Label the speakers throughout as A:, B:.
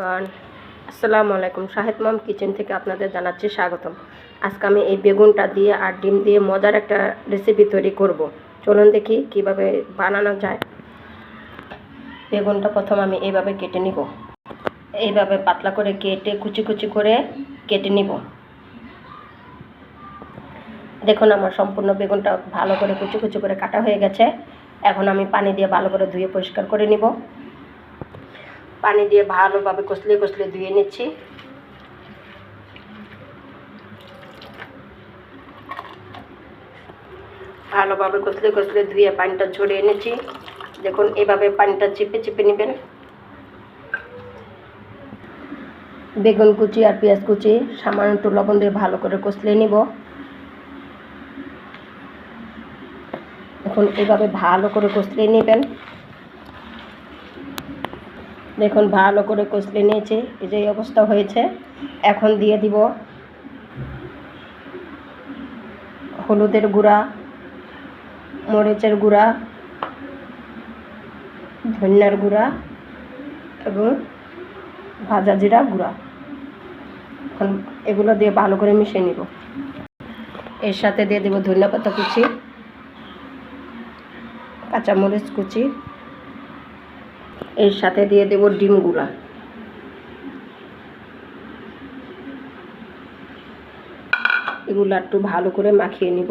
A: Everyone, আসসালামু আলাইকুম। শাহেদ মাম kitchen থেকে আপনাদের জানাচ্ছি স্বাগতম। আজকে আমি এই বেগুনটা দিয়ে আর ডিম দিয়ে মজার একটা রেসিপি তৈরি করব। চলুন দেখি কীভাবে বানানো যায়। বেগুনটা প্রথম আমি এইভাবে কেটে নিব। এইভাবে পাতলা করে কেটে, কুচি কুচি করে কেটে নিব। দেখুন, আমার সম্পূর্ণ বেগুনটা ভালো করে কুচি কুচি করে কাটা হয়ে গেছে। এখন আমি পানি দিয়ে ভালো করে ধুয়ে পরিষ্কার করে নিব। পানি দিয়ে ভালোভাবে কষলে কষলে ধুয়ে নিচ্ছি। ভালোভাবে কষলে কষলে ধুয়ে পানিটা ঝরিয়ে নিচ্ছি। দেখুন, এভাবে পানিটা চিপে চিপে নেবেন। বেগুন কুচি আর পেঁয়াজ কুচি, সামান্য একটু লবণ দিয়ে ভালো করে কষলে নিব। এখন এভাবে ভালো করে কষলে নেবেন। দেখুন, ভালো করে কষলে নিয়েছি, এই যে অবস্থা হয়েছে। এখন দিয়ে দিব হলুদের গুঁড়া, মরিচের গুঁড়া, ধনিয়ার গুঁড়া এবং ভাজা জিরা গুঁড়া। এখন এগুলো দিয়ে ভালো করে মিশিয়ে নিব। এর সাথে দিয়ে দেবো ধনিয়া পাতা কুচি, কাঁচামরিচ কুচি এর সাথে দিয়ে দেব ডিম গুঁড়া এগুলো একটু ভালো করে মাখিয়ে নিব।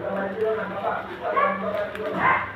A: Thank you.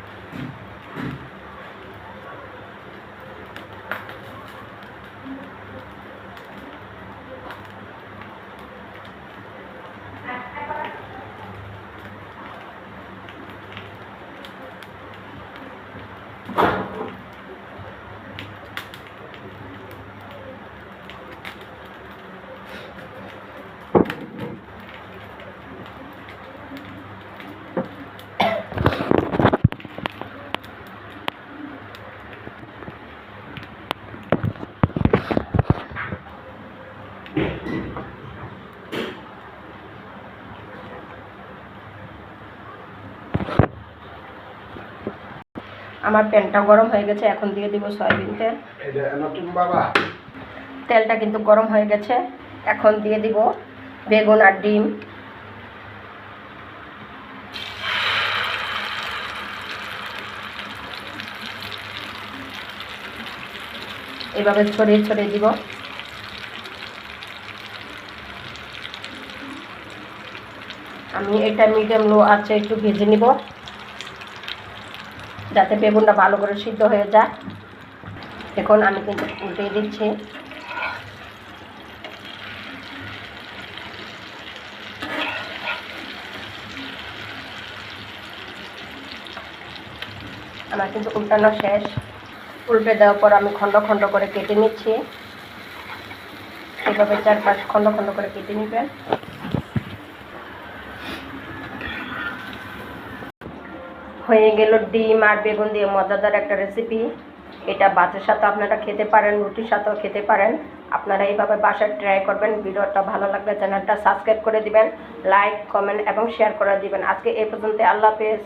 A: আমার প্যানটা গরম হয়ে গেছে এখন দিয়ে দিব সয়াবিন তেল। তেলটা কিন্তু গরম হয়ে গেছে এখন দিয়ে দিব বেগুন আর ডিম। এভাবে ছড়িয়ে ছড়িয়ে দিব। আমি এটা মিডিয়াম লো আছে একটু ভেজে নিব। যাতে বেগুনটা ভালো করে সিদ্ধ হয়ে যায় এখন আমি কিন্তু উল্টে দিচ্ছি। আমার কিন্তু উল্টানো শেষ। উল্টে দেওয়ার পর আমি খণ্ড খণ্ড করে কেটে নিচ্ছি। এভাবে চারপাশ খণ্ড খণ্ড করে কেটে নেবেন। হয়ে গেল ডিম আর বেগুন দিয়ে মজাদার একটা রেসিপি এটা ভাতের সাথে আপনারা খেতে পারেন, রুটির সাথেও খেতে পারেন। আপনারা এইভাবে বাসায় ট্রাই করবেন, ভিডিওটা ভালো লাগলে চ্যানেলটা সাবস্ক্রাইব করে দিবেন লাইক কমেন্ট এবং শেয়ার করে দিবেন। আজকে এই পর্যন্ত আল্লাহ হাফেজ।